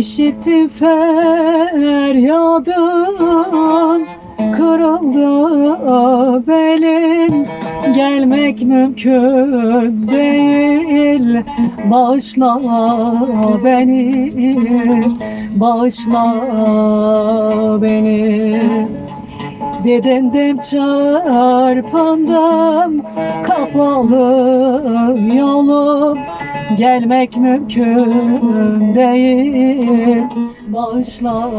İşittim feryadım. Kırıldı belim. Gelmek mümkün değil. Bağışla beni. Bağışla beni. Dedindim çarpandım Kapalı yolum Gelmek mümkün değil. Bağışla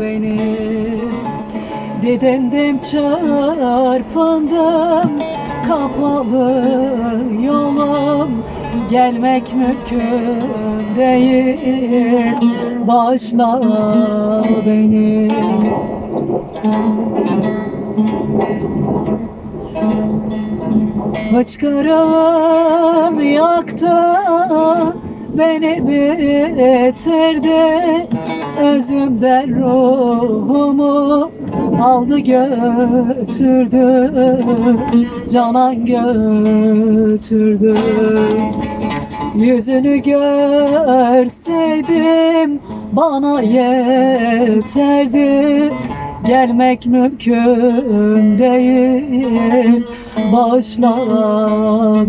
beni. Dedindim çarpandım. Kapalı yolum. Gelmek mümkün değil. Bağışla beni Hıçkırım yaktı beni bitirdi. Özümden ruhumu aldı götürdü. Canan götürdü. Yüzünü görseydim bana yeterdi Gelmek mümkün değil Bağışla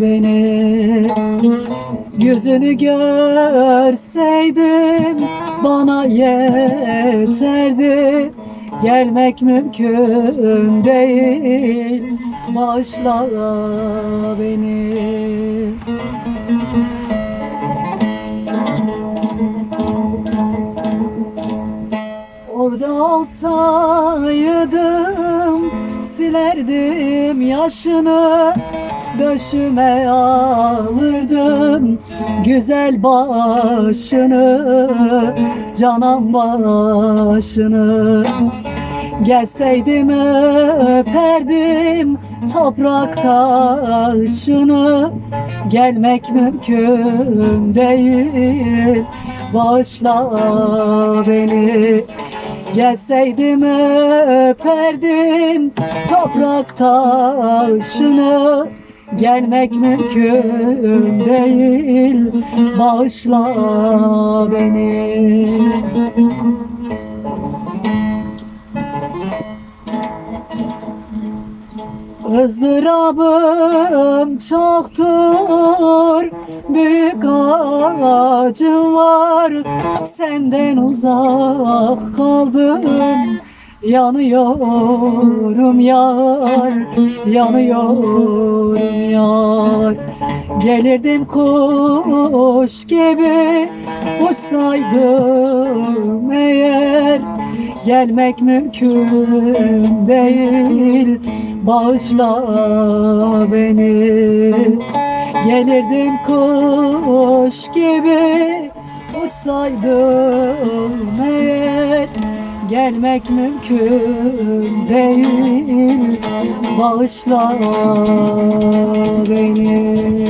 beni. Yüzünü görseydim bana yeterdi. Gelmek mümkün değil Bağışla beni Orada olsaydım silerdim yaşını Döşüme alırdım güzel başını Canan başını. Gelseydim öperdim toprak taşını Gelmek mümkün değil. Bağışla beni Gelseydim öperdim toprak taşını. Gelmek mümkün değil Bağışla beni ızdırabım çoktur Büyük acım var. Senden uzak kaldım Yanıyorum yar Yanıyorum yar. Gelirdim kuş gibi Uçsaydım eğer Gelmek mümkün değil. Bağışla beni. Gelirdim kuş gibi Uçsaydım eğer. Gelmek mümkün değil. Bağışla beni